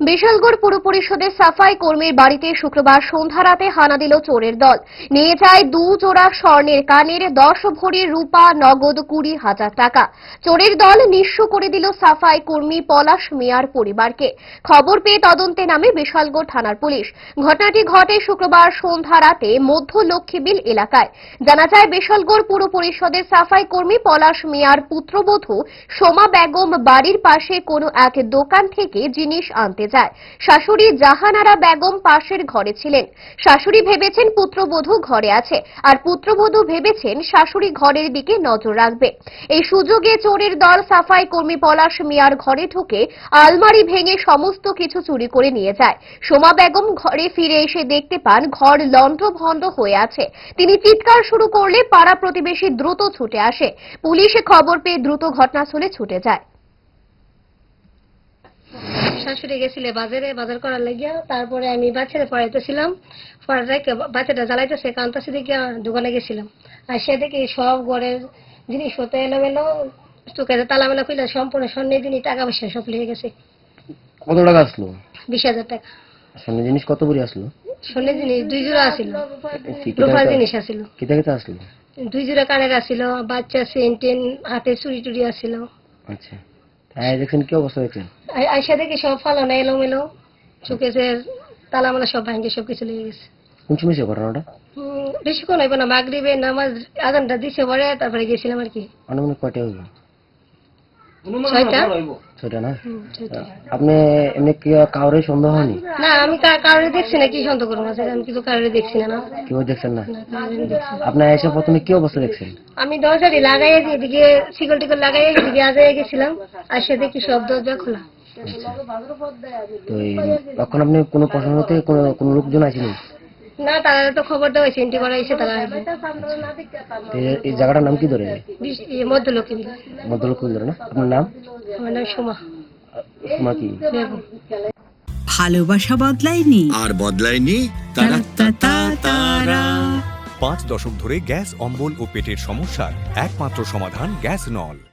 বিশালগড় পুর পরিষদের সাফাই কর্মীর বাড়িতে শুক্রবার সন্ধ্যা রাতে হানা দিল চোরের দল। নিয়ে যায় দু জোড়া স্বর্ণের কানের দশ ভরি রূপা, নগদ কুড়ি হাজার টাকা। চোরের দল নিঃস্ব করে দিল সাফাই কর্মী পলাশ মিয়ার পরিবারকে। খবর পেয়ে তদন্তে নামে বিশালগড় থানার পুলিশ। ঘটনাটি ঘটে শুক্রবার সন্ধ্যা রাতে মধ্য লক্ষ্মীবিল এলাকায়। জানা যায়, বিশালগড় পুর পরিষদের সাফাই কর্মী পলাশ মিয়ার পুত্রবধূ সোমা বেগম বাড়ির পাশে কোনো এক দোকান থেকে জিনিস আনতে যায়। শাশুড়ি জাহানারা বেগম পাশের ঘরে ছিলেন। শাশুড়ি ভেবেছেন পুত্রবধূ ঘরে আছে, আর পুত্রবধূ ভেবেছেন শাশুড়ি ঘরের দিকে নজর রাখবে। এই সুযোগে চোরের দল সাফাই কর্মী পলাশ মিয়ার ঘরে ঢুকে আলমারি ভেঙে সমস্ত কিছু চুরি করে নিয়ে যায়। সোমা বেগম ঘরে ফিরে এসে দেখতে পান ঘর লণ্ডভণ্ড হয়ে আছে। তিনি চিৎকার শুরু করলে পাড়া প্রতিবেশী দ্রুত ছুটে আসে। পুলিশে খবর পেয়ে দ্রুত ঘটনাস্থলে ছুটে যায়। শাশুড়ি গেছিলে বাজারে বাজার করার লাগিয়া তারপরে আমি বাচ্চারা পড়াইতেছিলাম। রেখে বাচ্চাটা জ্বালাইতেছে কান্তাসি দেখে দোকানে গেছিলাম। আর সে দেখি সব ঘরের জিনিসপত্র এলোমেলো চোখে খুলে সম্পূর্ণ স্বর্ণের জিনিস টাকা পয়সা সব লেগে গেছে। কত টাকা আসলো? বিশ হাজার টাকা। স্বর্ণের জিনিস কত করে আসলো? স্বর্ণের জিনিস দুই জোড়া আসিল। রূপার জিনিস আসিল। কিতা কিতা আসলো? দুই জোড়া কানের আসিল বাচ্চা সেন টেন হাতে চুরি টুরি আসিল। আচ্ছা। হ্যাঁ দেখছেন কি অবস্থা দেখছেন? আই- আইসা দেখি সব ফালানো এলোমেলো চোখে যে তালা মালা সব ভাঙ্গে সব কিছু লেগে গেছে। কোন সময় ছিল ঘটনাটা? হুম, বেশিক্ষণ হইব না মাগরিবে নামাজ আজানটা দিছে পরে তারপরে গেছিলাম আর কি। আনুমানিক কয়টা হইব ছয়টা? সেটা না? আপনি এমনি কি কাউরে সন্দেহ হয়নি? না আমি দেখছি না কি সন্দেহ করব আমি কিছু কারোরে দেখছি না না। কেউ দেখছেন না? এসে প্রথমে কি অবস্থা দেখছেন? আমি দরজাটি এদিকে শিকল টিকল লাগাই এদিকে আজাই গেছিলাম আর সে দেখি সব দরজা খোলা। তো তখন আপনি কোনো প্রশ্ন থেকে কোনো কোনো লোকজন আসেনি? না তারা তো খবর দেওয়া হয়েছে এন্ট্রি করা হয়েছে তারা আসবে। এই- জায়গাটার নাম কি ধরে? ইয়ে, মধ্যলক্ষ্মী ধরে না? আপনার নাম? আমার নাম সোমা। তোমার কি? ভালোবাসা বদলায়নি। আর বদলায়নি? তারা তারা পাঁচ দশক ধরে গ্যাস অম্বল ও পেটের সমস্যার একমাত্র সমাধান গ্যাস নল।